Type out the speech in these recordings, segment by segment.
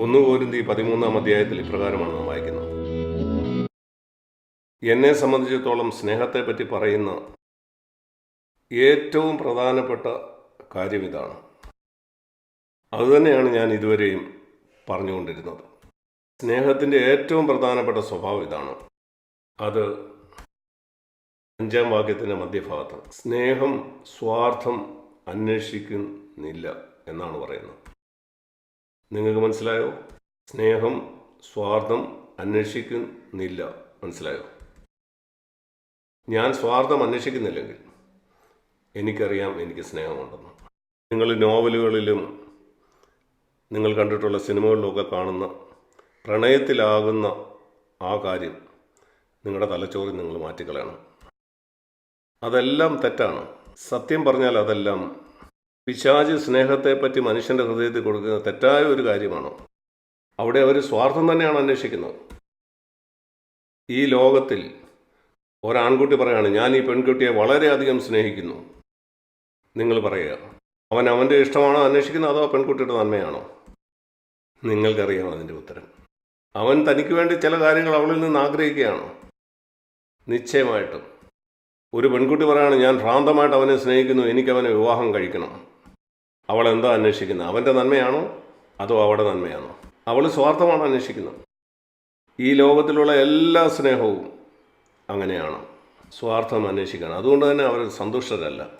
ഒന്ന് പോരുന്തി പതിമൂന്നാം അധ്യായത്തിൽ ഇപ്രകാരമാണ് നാം വായിക്കുന്നത്. എന്നെ സംബന്ധിച്ചിടത്തോളം സ്നേഹത്തെ പറ്റി പറയുന്ന ഏറ്റവും പ്രധാനപ്പെട്ട കാര്യം ഇതാണ്. അതുതന്നെയാണ് ഞാൻ ഇതുവരെയും പറഞ്ഞുകൊണ്ടിരുന്നത്. സ്നേഹത്തിന്റെ ഏറ്റവും പ്രധാനപ്പെട്ട സ്വഭാവം ഇതാണ്. അത് അഞ്ചാം വാക്യത്തിന്റെ മധ്യഭാഗത്ത് സ്നേഹം സ്വാർത്ഥം അന്വേഷിക്കുന്നില്ല എന്നാണ് പറയുന്നത്. നിങ്ങൾക്ക് മനസ്സിലായോ? സ്നേഹം സ്വാർത്ഥം അന്വേഷിക്കുന്നില്ല. മനസ്സിലായോ? ഞാൻ സ്വാർത്ഥം അന്വേഷിക്കുന്നില്ലെങ്കിൽ എനിക്കറിയാം എനിക്ക് സ്നേഹമുണ്ടെന്ന്. നിങ്ങൾ നോവലുകളിലും നിങ്ങൾ കണ്ടിട്ടുള്ള സിനിമകളിലുമൊക്കെ കാണുന്ന പ്രണയത്തിലാകുന്ന ആ കാര്യം നിങ്ങളുടെ തലച്ചോറിൽ നിങ്ങൾ മാറ്റിക്കളയണം. അതെല്ലാം തെറ്റാണ്. സത്യം പറഞ്ഞാൽ അതെല്ലാം പിശാച് സ്നേഹത്തെപ്പറ്റി മനുഷ്യന്റെ ഹൃദയത്തിൽ കൊടുക്കുന്ന തെറ്റായ ഒരു കാര്യമാണോ? അവിടെ അവർ സ്വാർത്ഥം തന്നെയാണ് അന്വേഷിക്കുന്നത്. ഈ ലോകത്തിൽ ഒരാൺകുട്ടി പറയാണ് ഞാൻ ഈ പെൺകുട്ടിയെ വളരെയധികം സ്നേഹിക്കുന്നു. നിങ്ങൾ പറയുക അവൻ അവന്റെ ഇഷ്ടമാണോ അന്വേഷിക്കുന്നത് അതോ പെൺകുട്ടിയുടെ നന്മയാണോ? നിങ്ങൾക്കറിയാം അതിന്റെ ഉത്തരം. അവൻ തനിക്ക് വേണ്ടി ചില കാര്യങ്ങൾ അവളിൽ നിന്ന് ആഗ്രഹിക്കുകയാണോ? നിശ്ചയമായിട്ടും. ഒരു പെൺകുട്ടി പറയാണ് ഞാൻ ഭ്രാന്തമായിട്ട് അവനെ സ്നേഹിക്കുന്നു എനിക്ക് അവനെ വിവാഹം കഴിക്കണം. അവൾ എന്താ അന്വേഷിക്കുന്നത് അവന്റെ നന്മയാണോ? അതോ അവളുടെ നന്മയാണോ? അവൾ സ്വാർത്ഥമാണ് അന്വേഷിക്കുന്നത്. ഈ ലോകത്തിലുള്ള എല്ലാ സ്നേഹവും അങ്ങനെയാണ്. സ്വാർത്ഥം അന്വേഷിക്കണം. അതുകൊണ്ട് തന്നെ അവർ സന്തുഷ്ടരല്ല.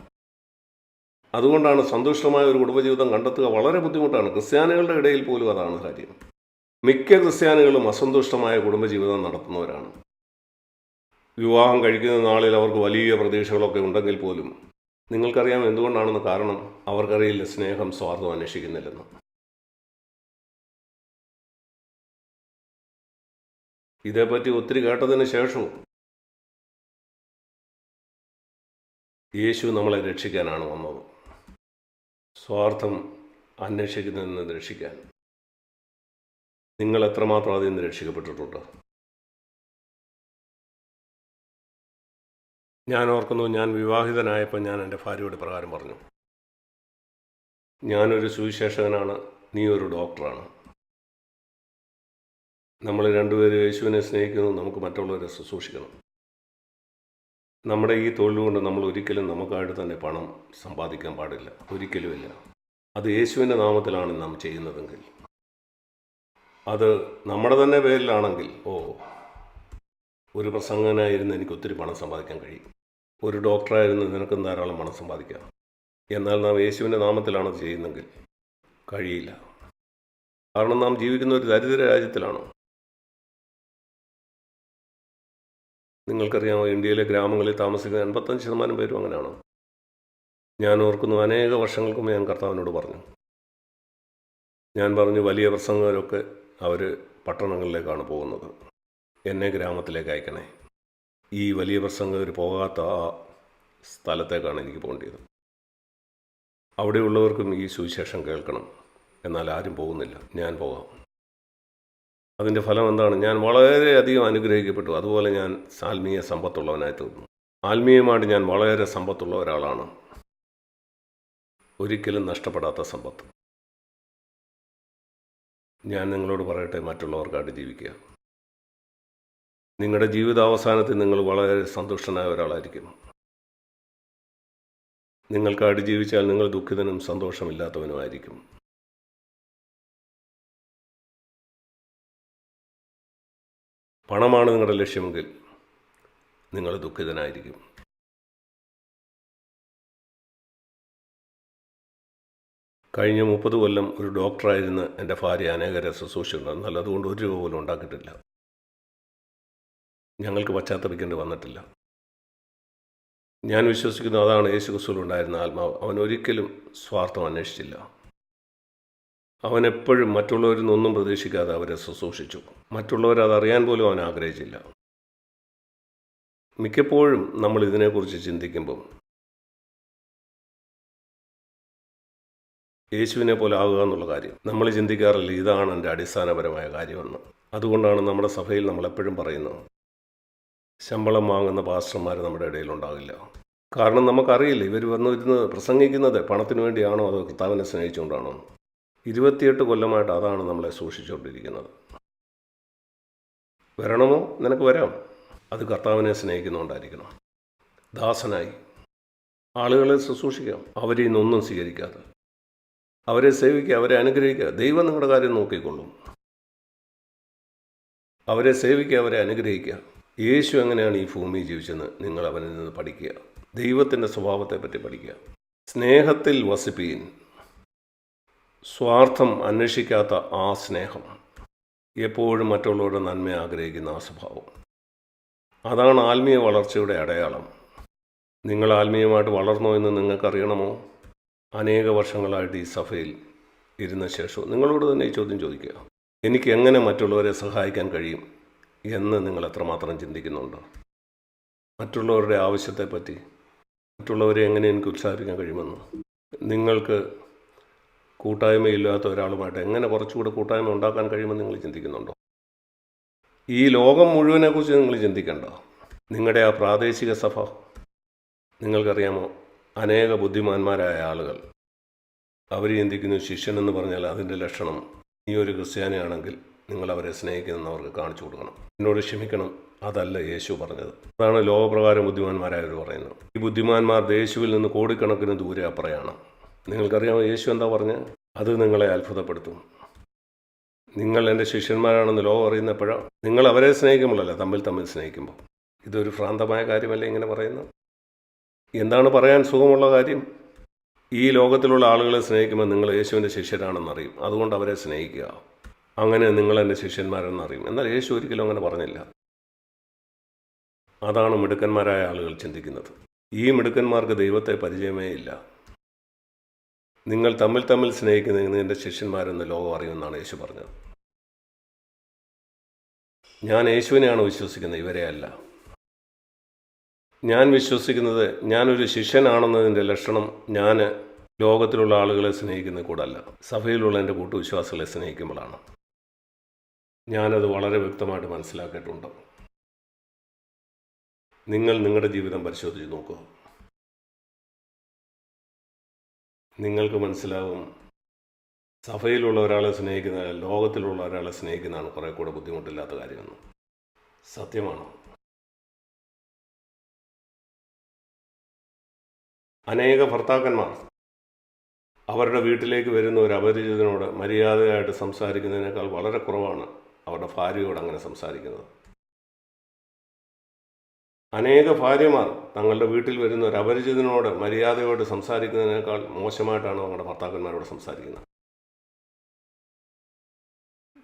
അതുകൊണ്ടാണ് സന്തുഷ്ടമായ ഒരു കുടുംബജീവിതം കണ്ടെത്തുക വളരെ ബുദ്ധിമുട്ടാണ്. ക്രിസ്ത്യാനികളുടെ ഇടയിൽ പോലും അതാണ് കാര്യം. മിക്ക ക്രിസ്ത്യാനികളും അസന്തുഷ്ടമായ കുടുംബജീവിതം നടത്തുന്നവരാണ്. വിവാഹം കഴിക്കുന്ന നാളിൽ അവർക്ക് വലിയ പ്രതീക്ഷകളൊക്കെ ഉണ്ടെങ്കിൽ പോലും നിങ്ങൾക്കറിയാം എന്തുകൊണ്ടാണെന്ന് കാരണം അവർക്കറിയില്ല സ്നേഹം സ്വാർത്ഥം അന്വേഷിക്കുന്നില്ലെന്ന്. ഇതേപ്പറ്റി ഒത്തിരി കേട്ടതിന് ശേഷവും യേശു നമ്മളെ രക്ഷിക്കാനാണ് വന്നത്. സ്വാർത്ഥം അന്വേഷിക്കുന്നതിൽ രക്ഷിക്കാൻ. നിങ്ങൾ എത്രമാത്രം അതിൽ നിന്ന് രക്ഷിക്കപ്പെട്ടിട്ടുണ്ട്? ഞാൻ ഓർക്കുന്നു ഞാൻ വിവാഹിതനായപ്പോൾ ഞാൻ എന്റെ ഭാര്യയോട് പ്രകാരം പറഞ്ഞു ഞാനൊരു സുവിശേഷകനാണ് നീ ഒരു ഡോക്ടറാണ്. നമ്മൾ രണ്ടുപേരും യേശുവിനെ സ്നേഹിക്കുന്നു നമുക്ക് മറ്റുള്ളവരെ ശുശ്രൂഷിക്കണം. നമ്മുടെ ഈ തൊഴിൽ കൊണ്ട് നമ്മൾ ഒരിക്കലും നമുക്കായിട്ട് തന്നെ പണം സമ്പാദിക്കാൻ പാടില്ല ഒരിക്കലുമില്ല അത് യേശുവിന്റെ നാമത്തിലാണ് നാം ചെയ്യുന്നതെങ്കിൽ. അത് നമ്മുടെ തന്നെ പേരിലാണെങ്കിൽ ഓ ഒരു പ്രസംഗനായിരുന്ന് എനിക്ക് ഒത്തിരി പണം സമ്പാദിക്കാൻ കഴിയും. ഒരു ഡോക്ടറായിരുന്നു നിനക്കും ധാരാളം പണം സമ്പാദിക്കാം എന്നാൽ നാം യേശുവിന്റെ നാമത്തിലാണ് ചെയ്യുന്നെങ്കിൽ കഴിയില്ല. കാരണം നാം ജീവിക്കുന്ന ഒരു ദരിദ്ര രാജ്യത്തിലാണ്? നിങ്ങൾക്കറിയാമോ ഇന്ത്യയിലെ ഗ്രാമങ്ങളിൽ താമസിക്കുന്ന എൺപത്തഞ്ച് ശതമാനം പേരും അങ്ങനെയാണ്? ഞാൻ ഓർക്കുന്നു അനേക വർഷങ്ങൾക്കും ഞാൻ കർത്താവിനോട് പറഞ്ഞു. ഞാൻ പറഞ്ഞു വലിയ പ്രസംഗകരൊക്കെ അവർ പട്ടണങ്ങളിലേക്കാണ് പോകുന്നത്. എന്നെ ഗ്രാമത്തിലേക്ക് അയക്കണേ. ഈ വലിയ പ്രസംഗകർ പോകാത്ത ആ സ്ഥലത്തേക്കാണ് എനിക്ക് പോകേണ്ടത് അവിടെയുള്ളവർക്കും ഈ സുവിശേഷം കേൾക്കണം. എന്നാൽ ആരും പോകുന്നില്ല. ഞാൻ പോകാം. അതിന്റെ ഫലം എന്താണ്? ഞാൻ വളരെയധികം അനുഗ്രഹിക്കപ്പെട്ടു. അതുപോലെ ഞാൻ ആത്മീയ സമ്പത്തുള്ളവനായി തീർന്നു. ആത്മീയമായിട്ട് ഞാൻ വളരെ സമ്പത്തുള്ള ഒരാളാണ്. ഒരിക്കലും നഷ്ടപ്പെടാത്ത സമ്പത്ത്. ഞാൻ നിങ്ങളോട് പറയട്ടെ മറ്റുള്ളവർക്കായിട്ട് ജീവിക്കുക. നിങ്ങളുടെ ജീവിതാവസാനത്തിൽ നിങ്ങൾ വളരെ സന്തുഷ്ടനായ ഒരാളായിരിക്കും. നിങ്ങൾക്ക് അടിജീവിച്ചാൽ നിങ്ങൾ ദുഃഖിതനും സന്തോഷമില്ലാത്തവനുമായിരിക്കും. പണമാണ് നിങ്ങളുടെ ലക്ഷ്യമെങ്കിൽ നിങ്ങൾ ദുഃഖിതനായിരിക്കും. കഴിഞ്ഞ മുപ്പത് കൊല്ലം ഒരു ഡോക്ടറായിരുന്ന എന്റെ ഭാര്യ അനേകരെ ശുശ്രൂഷയുണ്ട് എന്നാൽ അതുകൊണ്ട് ഒരു രൂപ പോലും ഉണ്ടാക്കിയിട്ടില്ല. ഞങ്ങൾക്ക് പശ്ചാത്തപിക്കേണ്ടി വന്നിട്ടില്ല. ഞാൻ വിശ്വസിക്കുന്നു അതാണ് യേശു ക്രിസ്തുവിലുണ്ടായിരുന്ന ആത്മാവ്. അവൻ ഒരിക്കലും സ്വാർത്ഥം അന്വേഷിച്ചില്ല. അവൻ എപ്പോഴും മറ്റുള്ളവരിൽ നിന്നൊന്നും പ്രതീക്ഷിക്കാതെ അവരെ ശുശ്രൂഷിച്ചു. മറ്റുള്ളവർ അതറിയാൻ പോലും അവൻ ആഗ്രഹിച്ചില്ല. മിക്കപ്പോഴും നമ്മൾ ഇതിനെക്കുറിച്ച് ചിന്തിക്കുമ്പം യേശുവിനെ പോലെ ആകുക എന്നുള്ള കാര്യം. നമ്മൾ ചിന്തിക്കാറില്ല ഇതാണ് എന്റെ അടിസ്ഥാനപരമായ കാര്യമെന്ന്. അതുകൊണ്ടാണ് നമ്മുടെ സഭയിൽ നമ്മൾ എപ്പോഴും പറയുന്നത്. ശമ്പളം വാങ്ങുന്ന പാസ്റ്റർമാർ നമ്മുടെ ഇടയിൽ ഉണ്ടാവില്ല കാരണം നമുക്കറിയില്ല ഇവർ വന്നു ഇരുന്ന് പ്രസംഗിക്കുന്നത് പണത്തിന് വേണ്ടിയാണോ അതോ കർത്താവിനെ സ്നേഹിച്ചുകൊണ്ടാണോ? ഇരുപത്തിയെട്ട് കൊല്ലമായിട്ട് അതാണ് നമ്മളെ സൂക്ഷിച്ചുകൊണ്ടിരിക്കുന്നത്. വരണമോ? നിനക്ക് വരാം. അത് കർത്താവിനെ സ്നേഹിക്കുന്നുകൊണ്ടായിരിക്കണം ദാസനായി. ആളുകളെ ശുശ്രൂഷിക്കാം. അവരിൽ നിന്നൊന്നും സ്വീകരിക്കാതെ. അവരെ സേവിക്കുക അവരെ അനുഗ്രഹിക്കുക. ദൈവം നിങ്ങളുടെ കാര്യം നോക്കിക്കൊള്ളും. അവരെ സേവിക്കുക അവരെ അനുഗ്രഹിക്കുക. യേശു എങ്ങനെയാണ് ഈ ഭൂമിയിൽ ജീവിച്ചെന്ന് നിങ്ങൾ അവനിൽ നിന്ന് പഠിക്കുക. ദൈവത്തിന്റെ സ്വഭാവത്തെപ്പറ്റി പഠിക്കുക. സ്നേഹത്തിൽ വസിപ്പീൻ. സ്വാർത്ഥം അന്വേഷിക്കാത്ത ആ സ്നേഹം എപ്പോഴും മറ്റുള്ളവരുടെ നന്മ ആഗ്രഹിക്കുന്ന ആ സ്വഭാവം. അതാണ് ആത്മീയ വളർച്ചയുടെ അടയാളം. നിങ്ങൾ ആത്മീയമായിട്ട് വളർന്നോ എന്ന് നിങ്ങൾക്കറിയണമോ? അനേക വർഷങ്ങളായിട്ട് ഈ സഭയിൽ ഇരുന്ന ശേഷം നിങ്ങളോട് തന്നെ ഈ ചോദ്യം ചോദിക്കുക. എനിക്ക് എങ്ങനെ മറ്റുള്ളവരെ സഹായിക്കാൻ കഴിയും? എന്ന് നിങ്ങൾ എത്രമാത്രം ചിന്തിക്കുന്നുണ്ടോ? മറ്റുള്ളവരുടെ ആവശ്യത്തെപ്പറ്റി മറ്റുള്ളവരെ എങ്ങനെ എനിക്ക് ഉത്സാഹിപ്പിക്കാൻ കഴിയുമെന്ന്? നിങ്ങൾക്ക് കൂട്ടായ്മയില്ലാത്ത ഒരാളുമായിട്ട് എങ്ങനെ കുറച്ചുകൂടെ കൂട്ടായ്മ ഉണ്ടാക്കാൻ കഴിയുമെന്ന് നിങ്ങൾ ചിന്തിക്കുന്നുണ്ടോ? ഈ ലോകം മുഴുവനെക്കുറിച്ച് നിങ്ങൾ ചിന്തിക്കണ്ടോ. നിങ്ങളുടെ ആ പ്രാദേശിക സഭ നിങ്ങൾക്കറിയാമോ അനേക ബുദ്ധിമാന്മാരായ ആളുകൾ. അവർ ചിന്തിക്കുന്നു ശിഷ്യനെന്ന് പറഞ്ഞാൽ അതിന്റെ ലക്ഷണം. നീ ഒരു ക്രിസ്ത്യാനിയാണെങ്കിൽ നിങ്ങൾ അവരെ സ്നേഹിക്കുന്നെന്ന് അവർക്ക് കാണിച്ചു കൊടുക്കണം. എന്നോട് ക്ഷമിക്കണം. അതല്ല യേശു പറഞ്ഞത്. അതാണ് ലോകപ്രകാരം ബുദ്ധിമാന്മാരായവർ പറയുന്നത്. ഈ ബുദ്ധിമാന്മാർ യേശുവിൽ നിന്ന് കോടിക്കണക്കിന് ദൂരെ അപ്പുറയാണ്. നിങ്ങൾക്കറിയാമോ യേശു എന്താ പറഞ്ഞത് അത് നിങ്ങളെ അത്ഭുതപ്പെടുത്തും. നിങ്ങൾ എന്റെ ശിഷ്യന്മാരാണെന്ന് ലോകം അറിയുന്നപ്പോഴാണ് നിങ്ങൾ അവരെ സ്നേഹിക്കുമ്പോഴല്ല തമ്മിൽ തമ്മിൽ സ്നേഹിക്കുമ്പോൾ. ഇതൊരു ഭ്രാന്തമായ കാര്യമല്ലേ ഇങ്ങനെ പറയുന്നത്? എന്താണ് പറയാൻ സുഖമുള്ള കാര്യം? ഈ ലോകത്തിലുള്ള ആളുകളെ സ്നേഹിക്കുമ്പോൾ നിങ്ങൾ യേശുവിന്റെ ശിഷ്യരാണെന്നറിയും. അതുകൊണ്ട് അവരെ സ്നേഹിക്കുക. അങ്ങനെ നിങ്ങൾ എന്റെ ശിഷ്യന്മാരെന്നറിയും എന്നാൽ യേശു ഒരിക്കലും അങ്ങനെ പറഞ്ഞില്ല. അതാണ് മിടുക്കന്മാരായ ആളുകൾ ചിന്തിക്കുന്നത്. ഈ മിടുക്കന്മാർക്ക് ദൈവത്തെ പരിചയമേ ഇല്ല. നിങ്ങൾ തമ്മിൽ തമ്മിൽ സ്നേഹിക്കുന്ന എന്റെ ശിഷ്യന്മാരെന്ന് ലോകം അറിയുമെന്നാണ് യേശു പറഞ്ഞത്. ഞാൻ യേശുവിനെയാണ് വിശ്വസിക്കുന്നത് ഇവരെ അല്ല. ഞാൻ വിശ്വസിക്കുന്നത് ഞാനൊരു ശിഷ്യനാണെന്നതിന്റെ ലക്ഷണം ഞാൻ ലോകത്തിലുള്ള ആളുകളെ സ്നേഹിക്കുന്ന കൂടല്ല. സഭയിലുള്ള എന്റെ കൂട്ടുവിശ്വാസികളെ സ്നേഹിക്കുമ്പോഴാണ്. ഞാനത് വളരെ വ്യക്തമായിട്ട് മനസ്സിലാക്കിയിട്ടുണ്ട്. നിങ്ങൾ നിങ്ങളുടെ ജീവിതം പരിശോധിച്ച് നോക്കുക നിങ്ങൾക്ക് മനസ്സിലാവും സഭയിലുള്ള ഒരാളെ സ്നേഹിക്കുന്ന ലോകത്തിലുള്ള ഒരാളെ സ്നേഹിക്കുന്നതാണ് കുറേ കൂടെ ബുദ്ധിമുട്ടില്ലാത്ത കാര്യമെന്ന് സത്യമാണ്? അനേക ഭർത്താക്കന്മാർ അവരുടെ വീട്ടിലേക്ക് വരുന്ന ഒരു അപരിചിതനോട് മര്യാദയായിട്ട് സംസാരിക്കുന്നതിനേക്കാൾ വളരെ കുറവാണ്. അവരുടെ ഭാര്യയോട് അങ്ങനെ സംസാരിക്കുന്നത്. അനേക ഭാര്യമാർ തങ്ങളുടെ വീട്ടിൽ വരുന്ന ഒരു അപരിചിതനോട് മര്യാദയോട് സംസാരിക്കുന്നതിനേക്കാൾ മോശമായിട്ടാണ് അവരുടെ ഭർത്താക്കന്മാരോട് സംസാരിക്കുന്നത്.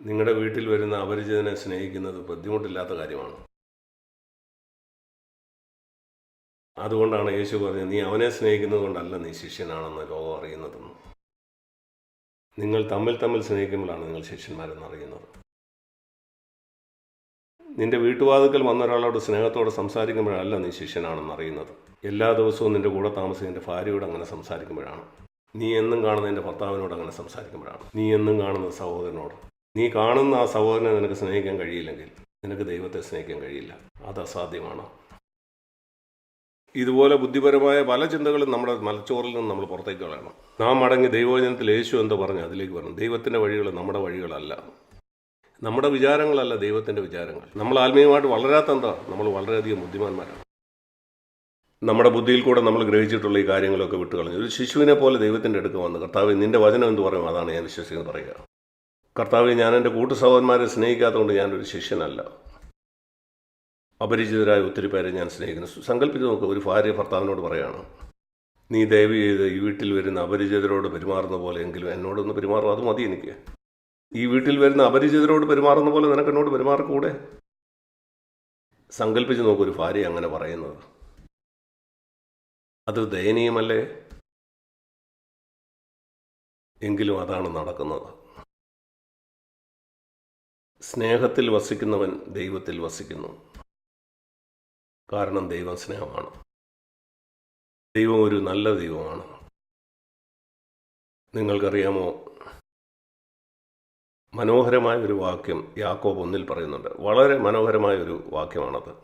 നിങ്ങളുടെ വീട്ടിൽ വരുന്ന അപരിചിതനെ സ്നേഹിക്കുന്നത് ബുദ്ധിമുട്ടില്ലാത്ത കാര്യമാണ്. അതുകൊണ്ടാണ് യേശു പറഞ്ഞത് നീ അവനെ സ്നേഹിക്കുന്നത് കൊണ്ടല്ല നീ ശിഷ്യനാണെന്ന് ലോകം അറിയുന്നതെന്ന് നിങ്ങൾ തമ്മിൽ തമ്മിൽ സ്നേഹിക്കുമ്പോഴാണ് നിങ്ങൾ ശിഷ്യന്മാരെന്ന് അറിയുന്നത്. നിന്റെ വീട്ടുവാതുക്കൽ വന്ന ഒരാളോട് സ്നേഹത്തോടെ സംസാരിക്കുമ്പോഴല്ല നീ ശിഷ്യനാണെന്ന് അറിയുന്നത്. എല്ലാ ദിവസവും നിന്റെ കൂടെ താമസിക്കുന്ന നിന്റെ ഭാര്യയോട് അങ്ങനെ സംസാരിക്കുമ്പോഴാണ്. നീ എന്നും കാണുന്ന നിന്റെ ഭർത്താവിനോട് അങ്ങനെ സംസാരിക്കുമ്പോഴാണ്. നീ എന്നും കാണുന്ന സഹോദരനോട്. നീ കാണുന്ന ആ സഹോദരനെ നിനക്ക് സ്നേഹിക്കാൻ കഴിയില്ലെങ്കിൽ നിനക്ക് ദൈവത്തെ സ്നേഹിക്കാൻ കഴിയില്ല. അത് അസാധ്യമാണ്. ഇതുപോലെ ബുദ്ധിപരമായ പല ചിന്തകളും നമ്മുടെ മലച്ചോറിൽ നിന്ന് നമ്മൾ പുറത്തേക്ക് കളയണം. നാം അടങ്ങി ദൈവജനത്തിൽ യേശു എന്ന് പറഞ്ഞു? അതിലേക്ക് വരണം. ദൈവത്തിന്റെ വഴികൾ നമ്മുടെ വഴികളല്ല. നമ്മുടെ വിചാരങ്ങളല്ല ദൈവത്തിന്റെ വിചാരങ്ങൾ. നമ്മൾ ആത്മീയമായിട്ട് വളരാത്ത എന്താ? നമ്മൾ വളരെയധികം ബുദ്ധിമാന്മാരാണ്. നമ്മുടെ ബുദ്ധിയിൽ കൂടെ നമ്മൾ ഗ്രഹിച്ചിട്ടുള്ള ഈ കാര്യങ്ങളൊക്കെ വിട്ടു കളഞ്ഞു ഒരു ശിശുവിനെ പോലെ ദൈവത്തിന്റെ അടുക്ക് വന്ന് കർത്താവ് നിന്റെ വചനം എന്ന് പറയും അതാണ് ഞാൻ വിശ്വസിക്കുന്നത് പറയുക. കർത്താവ് ഞാൻ എന്റെ കൂട്ടു സഹോദരന്മാരെ സ്നേഹിക്കാത്തതുകൊണ്ട് ഞാനൊരു ശിഷ്യനല്ല. അപരിചിതരായ ഒത്തിരി പേരെ ഞാൻ സ്നേഹിക്കുന്നു. സങ്കല്പിച്ച് നോക്കുക ഒരു ഭാര്യ ഭർത്താവിനോട് പറയാണ് നീ ദയവ് ചെയ്ത് ഈ വീട്ടിൽ വരുന്ന അപരിചിതരോട് പെരുമാറുന്ന പോലെ എങ്കിലും എന്നോടൊന്ന് പെരുമാറും അത് മതി എനിക്ക്. ഈ വീട്ടിൽ വരുന്ന അപരിചിതരോട് പെരുമാറുന്ന പോലെ നിനക്ക് എന്നോട് പെരുമാറക്കൂടെ? സങ്കല്പിച്ച് നോക്കൂ ഒരു ഭാര്യ അങ്ങനെ പറയുന്നത്. അത് ദയനീയമല്ലേ? എങ്കിലും അതാണ് നടക്കുന്നത്. സ്നേഹത്തിൽ വസിക്കുന്നവൻ ദൈവത്തിൽ വസിക്കുന്നു. കാരണം ദൈവം സ്നേഹമാണ്. ദൈവം ഒരു നല്ല ദൈവമാണ്. നിങ്ങൾക്കറിയാമോ? മനോഹരമായ ഒരു വാക്യം യാക്കോബ് ഒന്നിൽ പറയുന്നുണ്ട്. വളരെ മനോഹരമായ ഒരു വാക്യമാണത്.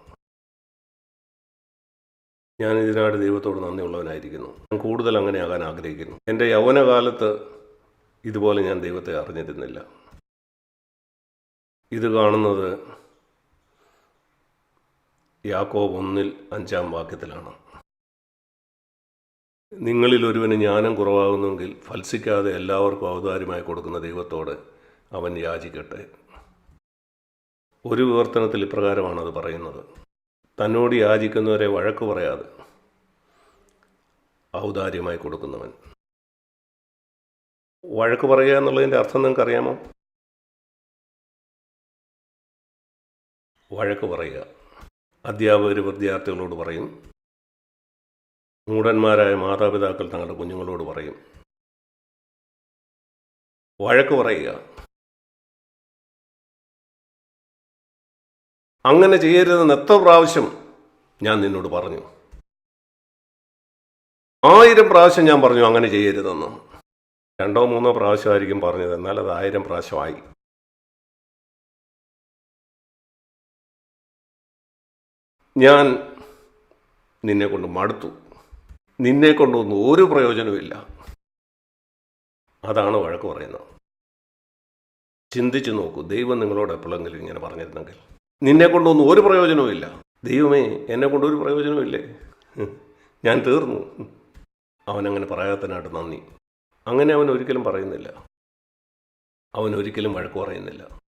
ഞാൻ ഇതിനായിട്ട് ദൈവത്തോട് നന്ദിയുള്ളവനായിരിക്കുന്നു. ഞാൻ കൂടുതൽ അങ്ങനെ ആകാൻ ആഗ്രഹിക്കുന്നു. എന്റെ യൗവനകാലത്ത് ഇതുപോലെ ഞാൻ ദൈവത്തെ അറിഞ്ഞിരുന്നില്ല. ഇത് കാണുന്നത് യാക്കോബ് ഒന്നിൽ അഞ്ചാം വാക്യത്തിലാണ്. നിങ്ങളിൽ ഒരുവന് ജ്ഞാനം കുറവാകുന്നെങ്കിൽ ഫത്സിക്കാതെ എല്ലാവർക്കും ഔദാര്യമായി കൊടുക്കുന്ന ദൈവത്തോട് അവൻ യാചിക്കട്ടെ. ഒരു വിവർത്തനത്തിൽ ഇപ്രകാരമാണത് പറയുന്നത്. തന്നോട് യാചിക്കുന്നവരെ വഴക്ക് പറയാതെ ഔദാര്യമായി കൊടുക്കുന്നവൻ. വഴക്ക് പറയുക എന്നുള്ളതിന്റെ അർത്ഥം നിങ്ങൾക്കറിയാമോ? വഴക്ക് പറയുക. അധ്യാപകർ വിദ്യാർത്ഥികളോട് പറയും. മൂടന്മാരായ മാതാപിതാക്കൾ തങ്ങളുടെ കുഞ്ഞുങ്ങളോട് പറയും. വഴക്ക് പറയുക. അങ്ങനെ ചെയ്യരുതെന്ന് എത്ര പ്രാവശ്യം ഞാൻ നിന്നോട് പറഞ്ഞു. ആയിരം പ്രാവശ്യം ഞാൻ പറഞ്ഞു അങ്ങനെ ചെയ്യരുതെന്ന്. രണ്ടോ മൂന്നോ പ്രാവശ്യമായിരിക്കും പറഞ്ഞത്. എന്നാൽ അത് ആയിരം പ്രാവശ്യമായി. ഞാൻ നിന്നെ കൊണ്ട് മടുത്തു. നിന്നെ കൊണ്ടൊന്നും ഒരു പ്രയോജനവുമില്ല. അതാണ് വഴക്ക് പറയുന്നത്. ചിന്തിച്ചു നോക്കൂ. ദൈവം നിങ്ങളോട് എപ്പോഴെങ്കിലും ഇങ്ങനെ പറഞ്ഞിരുന്നെങ്കിൽ. നിന്നെ കൊണ്ടൊന്നും ഒരു പ്രയോജനവുമില്ല ദൈവമേ എന്നെ കൊണ്ടൊരു ഒരു പ്രയോജനവുമില്ലേ ഞാൻ തീർന്നു. അവനങ്ങനെ പറയാത്തതിനായിട്ട് നന്ദി. അങ്ങനെ അവൻ ഒരിക്കലും പറയുന്നില്ല. അവൻ ഒരിക്കലും വഴക്ക് പറയുന്നില്ല.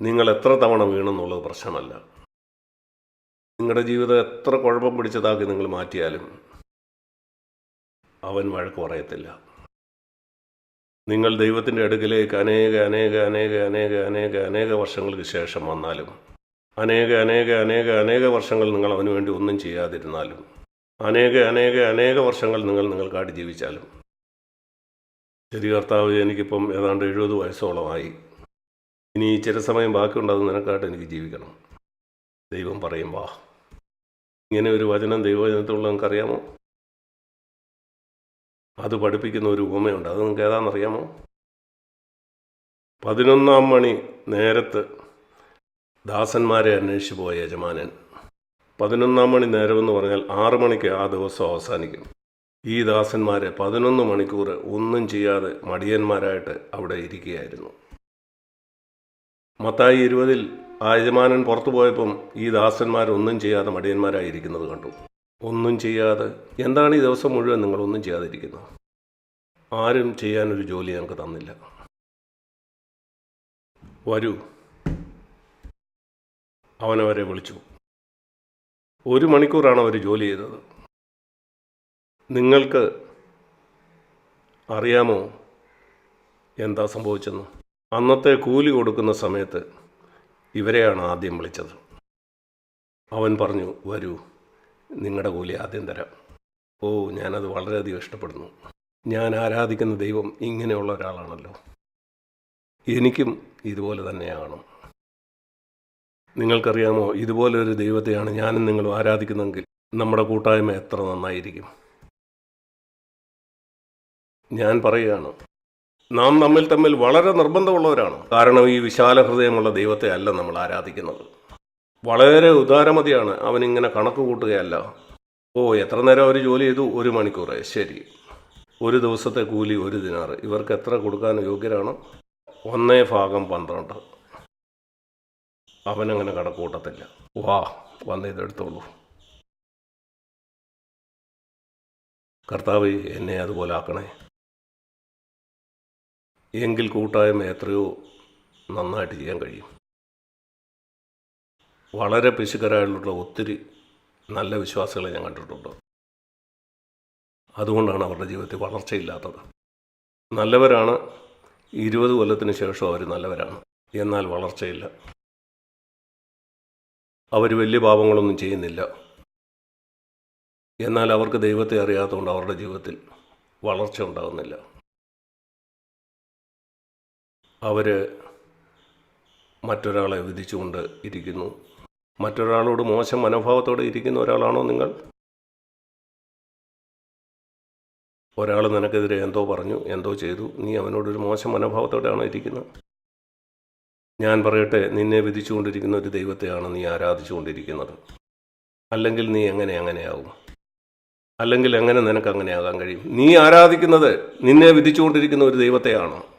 നിങ്ങൾ എത്ര തവണ വീണെന്നുള്ളത് പ്രശ്നമല്ല. നിങ്ങളുടെ ജീവിതം എത്ര കുഴപ്പം പിടിച്ചതാക്കി നിങ്ങൾ മാറ്റിയാലും അവൻ വഴക്ക് പറയത്തില്ല. നിങ്ങൾ ദൈവത്തിന്റെ അടുക്കിലേക്ക് അനേക അനേക അനേക അനേക അനേക അനേക വർഷങ്ങൾക്ക് ശേഷം വന്നാലും അനേക അനേക അനേക അനേക വർഷങ്ങൾ നിങ്ങൾ അവന് വേണ്ടി ഒന്നും ചെയ്യാതിരുന്നാലും അനേക അനേക അനേക വർഷങ്ങൾ നിങ്ങൾ നിങ്ങൾക്കായിട്ട് ജീവിച്ചാലും. ശരി കർത്താവ് എനിക്കിപ്പം ഏതാണ്ട് എഴുപത് വയസ്സോളമായി. ഇനി ചില സമയം ബാക്കിയുണ്ടാകും നിനക്കായിട്ട് എനിക്ക് ജീവിക്കണം. ദൈവം പറയും വാ. ഇങ്ങനെ ഒരു വചനം ദൈവവചനത്തിലുള്ള നിങ്ങൾക്കറിയാമോ? അത് പഠിപ്പിക്കുന്ന ഒരു ഉപമയുണ്ട്. അത് നിങ്ങൾക്ക് ഏതാണെന്നറിയാമോ? പതിനൊന്നാം മണി നേരത്ത് ദാസന്മാരെ അന്വേഷിച്ചു പോയ യജമാനൻ. പതിനൊന്നാം മണി നേരമെന്ന് പറഞ്ഞാൽ ആറ് മണിക്ക് ആ ദിവസം അവസാനിക്കും. ഈ ദാസന്മാരെ പതിനൊന്ന് മണിക്കൂർ ഒന്നും ചെയ്യാതെ മടിയന്മാരായിട്ട് അവിടെ ഇരിക്കുകയായിരുന്നു. മത്തായി ഇരുപതിൽ ആ യജമാനൻ പുറത്തു പോയപ്പം ഈ ദാസന്മാരൊന്നും ചെയ്യാതെ മടിയന്മാരായി ഇരിക്കുന്നത് കണ്ടു. ഒന്നും ചെയ്യാതെ എന്താണ് ഈ ദിവസം മുഴുവൻ നിങ്ങളൊന്നും ചെയ്യാതിരിക്കുന്നത്? ആരും ചെയ്യാനൊരു ജോലി ഞങ്ങൾക്ക് തന്നില്ല. വരൂ. അവനവരെ വിളിച്ചു. ഒരു മണിക്കൂറാണ് അവർ ജോലി ചെയ്തത്. നിങ്ങൾക്ക് അറിയാമോ എന്താ സംഭവിച്ചെന്ന്? അന്നത്തെ കൂലി കൊടുക്കുന്ന സമയത്ത് ഇവരെയാണ് ആദ്യം വിളിച്ചത്. അവൻ പറഞ്ഞു വരൂ. നിങ്ങളുടെ കൂലി ആദ്യം തരാം. ഓ ഞാനത് വളരെയധികം ഇഷ്ടപ്പെടുന്നു. ഞാൻ ആരാധിക്കുന്ന ദൈവം ഇങ്ങനെയുള്ള ഒരാളാണല്ലോ. എനിക്കും ഇതുപോലെ തന്നെയാണ് നിങ്ങൾക്കറിയാമോ ഇതുപോലൊരു ദൈവത്തെയാണ് ഞാനും നിങ്ങളും ആരാധിക്കുന്നതെങ്കിൽ നമ്മുടെ കൂട്ടായ്മ എത്ര നന്നായിരിക്കും? ഞാൻ പറയുകയാണ് നാം നമ്മിൽ തമ്മിൽ വളരെ നിർബന്ധമുള്ളവരാണ്. കാരണം ഈ വിശാല ഹൃദയമുള്ള ദൈവത്തെ അല്ല നമ്മൾ ആരാധിക്കുന്നത്. വളരെ ഉദാരമതിയാണ്. അവനിങ്ങനെ കണക്ക് കൂട്ടുകയല്ല. ഓ എത്ര നേരം അവർ ജോലി ചെയ്തു? ഒരു മണിക്കൂർ ശരി. ഒരു ദിവസത്തെ കൂലി ഒരു ദിനാറ്. ഇവർക്ക് എത്ര കൊടുക്കാൻ യോഗ്യരാണ്? ഒന്നേ ഭാഗം പന്ത്രണ്ട്. അവനങ്ങനെ കണക്കൂട്ടത്തില്ല. വാ വന്ന് ഇതെടുത്തോളൂ. കർത്താവ് എന്നെ അതുപോലെ ആക്കണേ. എങ്കിൽ കൂട്ടായ്മ എത്രയോ നന്നായിട്ട് ചെയ്യാൻ കഴിയും. വളരെ പിശുക്കരായിട്ടുള്ള ഒത്തിരി നല്ല വിശ്വാസികളെ ഞാൻ കണ്ടിട്ടുണ്ട്. അതുകൊണ്ടാണ് അവരുടെ ജീവിതത്തിൽ വളർച്ചയില്ലാത്തത്. നല്ലവരാണ്. ഇരുപത് കൊല്ലത്തിന് ശേഷം അവർ നല്ലവരാണ്. എന്നാൽ വളർച്ചയില്ല. അവർ വലിയ പാപങ്ങളൊന്നും ചെയ്യുന്നില്ല. എന്നാൽ അവർക്ക് ദൈവത്തെ അറിയാത്തതുകൊണ്ട് അവരുടെ ജീവിതത്തിൽ വളർച്ച ഉണ്ടാകുന്നില്ല. അവർ മറ്റൊരാളെ വിധിച്ചുകൊണ്ട് ഇരിക്കുന്നു. മറ്റൊരാളോട് മോശം മനോഭാവത്തോടെ ഇരിക്കുന്ന ഒരാളാണോ നിങ്ങൾ? ഒരാൾ നിനക്കെതിരെ എന്തോ പറഞ്ഞു എന്തോ ചെയ്തു. നീ അവനോടൊരു മോശം മനോഭാവത്തോടെയാണോ ഇരിക്കുന്നത്? ഞാൻ പറയട്ടെ നിന്നെ വിധിച്ചുകൊണ്ടിരിക്കുന്ന ഒരു ദൈവത്തെയാണ് നീ ആരാധിച്ചുകൊണ്ടിരിക്കുന്നത്. അല്ലെങ്കിൽ നീ എങ്ങനെ അങ്ങനെയാവും? അല്ലെങ്കിൽ എങ്ങനെ നിനക്ക് അങ്ങനെ ആകാൻ കഴിയും? നീ ആരാധിക്കുന്നത് നിന്നെ വിധിച്ചുകൊണ്ടിരിക്കുന്ന ഒരു ദൈവത്തെയാണോ?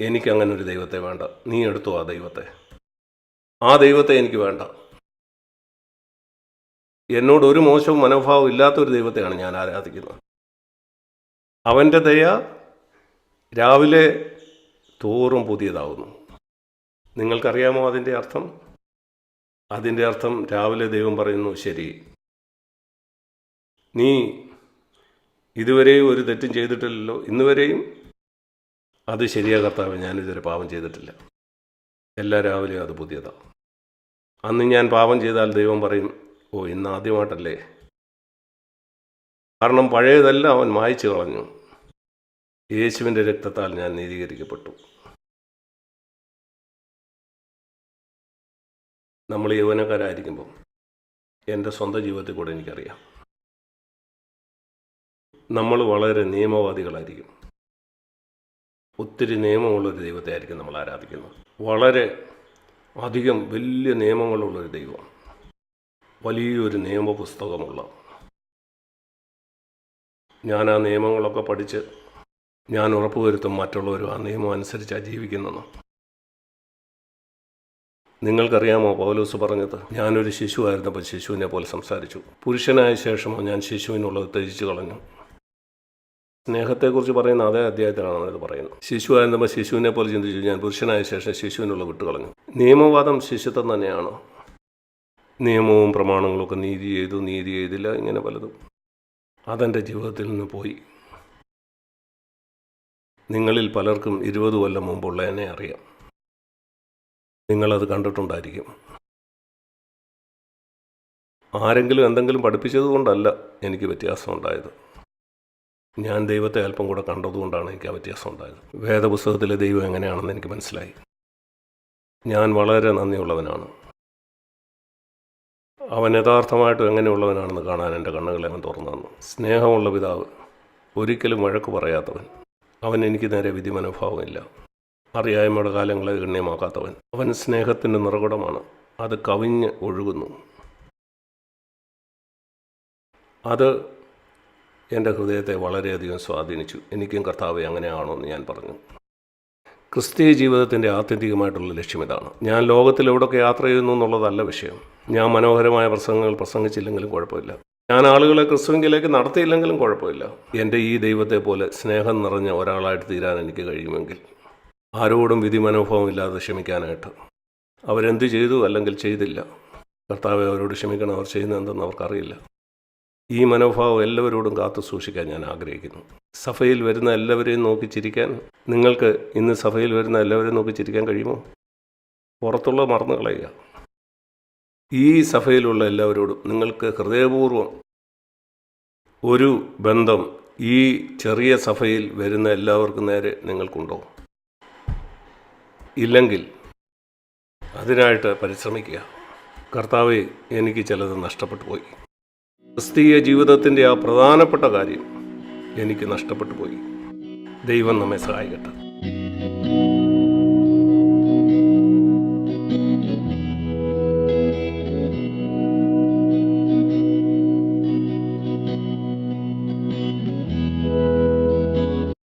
എനിക്ക് അങ്ങനെ ഒരു ദൈവത്തെ വേണ്ട. നീ എടുത്തോ ആ ദൈവത്തെ. ആ ദൈവത്തെ എനിക്ക് വേണ്ട. എന്നോട് ഒരു മോശവും മനോഭാവം ഇല്ലാത്തൊരു ദൈവത്തെയാണ് ഞാൻ ആരാധിക്കുന്നത്. അവന്റെ ദയ രാവിലെ തോറും പുതിയതാവുന്നു. നിങ്ങൾക്കറിയാമോ അതിന്റെ അർത്ഥം? അതിന്റെ അർത്ഥം രാവിലെ ദൈവം പറയുന്നു ശരി. നീ ഇതുവരെയും ഒരു തെറ്റും ചെയ്തിട്ടില്ലല്ലോ. ഇന്നുവരെയും അത് ശരിയാ കർത്താവ് ഞാനിതുവരെ പാപം ചെയ്തിട്ടില്ല. എല്ലാ രാവിലെയും അത് പുതിയതാണ് അന്ന് ഞാൻ പാപം ചെയ്താൽ ദൈവം പറയും ഓ ഇന്ന് ആദ്യമായിട്ടല്ലേ? കാരണം പഴയതെല്ലാം അവൻ മായ്ച്ചു കളഞ്ഞു. യേശുവിന്റെ രക്തത്താൽ ഞാൻ നീതീകരിക്കപ്പെട്ടു. നമ്മൾ യൗവനക്കാരായിരിക്കുമ്പം എന്റെ സ്വന്തം ജീവിതത്തിൽ കൂടെ എനിക്കറിയാം. നമ്മൾ വളരെ നിയമവാദികളായിരിക്കും. ഒത്തിരി നിയമമുള്ളൊരു ദൈവത്തെ ആയിരിക്കും നമ്മൾ ആരാധിക്കുന്നത്. വളരെ അധികം വലിയ നിയമങ്ങളുള്ളൊരു ദൈവം. വലിയൊരു നിയമപുസ്തകമുള്ള. ഞാൻ ആ നിയമങ്ങളൊക്കെ പഠിച്ച് ഞാൻ ഉറപ്പുവരുത്തും മറ്റുള്ളവരും ആ നിയമം അനുസരിച്ചാണ് ജീവിക്കുന്നതെന്ന് നിങ്ങൾക്കറിയാമോ പൗലോസ് പറഞ്ഞത്? ഞാനൊരു ശിശുവായിരുന്നപ്പോൾ ശിശുവിനെ പോലെ സംസാരിച്ചു. പുരുഷനായ ശേഷമോ ഞാൻ ശിശുവിനുള്ളത് ത്യജിച്ചു കളഞ്ഞു. സ്നേഹത്തെക്കുറിച്ച് പറയുന്ന അതേ അധ്യായത്തിലാണ് ഇത് പറയുന്നത്. ശിശുവായിരുന്നപ്പോൾ ശിശുവിനെ പോലെ ചിന്തിച്ചു. ഞാൻ പുരുഷനായ ശേഷം ശിശുവിനുള്ള വിട്ടുകളഞ്ഞു നിയമവാദം ശിശുത്വം തന്നെയാണ്. നിയമവും പ്രമാണങ്ങളും ഒക്കെ നീതി ചെയ്തു നീതി ചെയ്തില്ല ഇങ്ങനെ പലതും. അതെന്റെ ജീവിതത്തിൽ നിന്ന് പോയി. നിങ്ങളിൽ പലർക്കും ഇരുപത് കൊല്ലം മുമ്പുള്ള എന്നെ അറിയാം. നിങ്ങളത് കണ്ടിട്ടുണ്ടായിരിക്കും. ആരെങ്കിലും എന്തെങ്കിലും പഠിപ്പിച്ചത് കൊണ്ടല്ല എനിക്ക് വ്യത്യാസം ഉണ്ടായത്. ഞാൻ ദൈവത്തെ അല്പം കൂടെ കണ്ടതുകൊണ്ടാണ് എനിക്ക് ആ വ്യത്യാസം ഉണ്ടായത്. വേദപുസ്തകത്തിലെ ദൈവം എങ്ങനെയാണെന്ന് എനിക്ക് മനസ്സിലായി. ഞാൻ വളരെ നന്ദിയുള്ളവനാണ്. അവൻ യഥാർത്ഥമായിട്ടും എങ്ങനെയുള്ളവനാണെന്ന് കാണാൻ എന്റെ കണ്ണുകളെ അവൻ തുറന്നു തന്നു. സ്നേഹമുള്ള പിതാവ് ഒരിക്കലും വഴക്ക് പറയാത്തവൻ. അവൻ എനിക്ക് നേരെ വിധി മനോഭാവമില്ല അറിയായ്മയുടെ കാലങ്ങളെ ഗണ്യമാക്കാത്തവൻ. അവൻ സ്നേഹത്തിന്റെ നിറകുടമാണ്. അത് കവിഞ്ഞ് ഒഴുകുന്നു. അത് എന്റെ ഹൃദയത്തെ വളരെയധികം സ്വാധീനിച്ചു. എനിക്കും കർത്താവ് അങ്ങനെയാണോ എന്ന് ഞാൻ പറഞ്ഞു. ക്രിസ്തീയ ജീവിതത്തിന്റെ ആത്യന്തികമായിട്ടുള്ള ലക്ഷ്യം ഇതാണ്. ഞാൻ ലോകത്തിൽ എവിടെയൊക്കെ യാത്ര ചെയ്യുന്നു എന്നുള്ളതല്ല വിഷയം. ഞാൻ മനോഹരമായ പ്രസംഗങ്ങൾ പ്രസംഗിച്ചില്ലെങ്കിലും കുഴപ്പമില്ല. ഞാൻ ആളുകളെ ക്രിസ്തുവിലേക്ക് നടത്തിയില്ലെങ്കിലും കുഴപ്പമില്ല. എന്റെ ഈ ദൈവത്തെ പോലെ സ്നേഹം നിറഞ്ഞ ഒരാളായിട്ട് തീരാൻ എനിക്ക് കഴിയുമെങ്കിൽ ആരോടും വിധി മനോഭാവം ഇല്ലാതെ ക്ഷമിക്കാനായിട്ട് അവരെന്ത് ചെയ്തു അല്ലെങ്കിൽ ചെയ്തില്ല. കർത്താവെ അവരോട് ക്ഷമിക്കണം. അവർ ചെയ്യുന്നത് എന്തെന്ന് അവർക്കറിയില്ല. ഈ മനോഭാവം എല്ലാവരോടും കാത്തു സൂക്ഷിക്കാൻ ഞാൻ ആഗ്രഹിക്കുന്നു. സഭയിൽ വരുന്ന എല്ലാവരെയും നോക്കി ചിരിക്കാൻ നിങ്ങൾക്ക് ഇന്ന് സഭയിൽ വരുന്ന എല്ലാവരെയും നോക്കി ചിരിക്കാൻ കഴിയുമോ? പുറത്തുള്ള മറന്നു കളയുക. ഈ സഭയിലുള്ള എല്ലാവരോടും നിങ്ങൾക്ക് ഹൃദയപൂർവം ഒരു ബന്ധം ഈ ചെറിയ സഭയിൽ വരുന്ന എല്ലാവർക്കും നേരെ നിങ്ങൾക്കുണ്ടോ? ഇല്ലെങ്കിൽ അതിനായിട്ട് പരിശ്രമിക്കുക. കർത്താവ് എനിക്ക് ചിലത് നഷ്ടപ്പെട്ടു പോയി. ക്രിസ്തീയ ജീവിതത്തിന്റെ ആ പ്രധാനപ്പെട്ട കാര്യം എനിക്ക് നഷ്ടപ്പെട്ടു പോയി. ദൈവം നമ്മെ സഹായിക്കട്ടെ.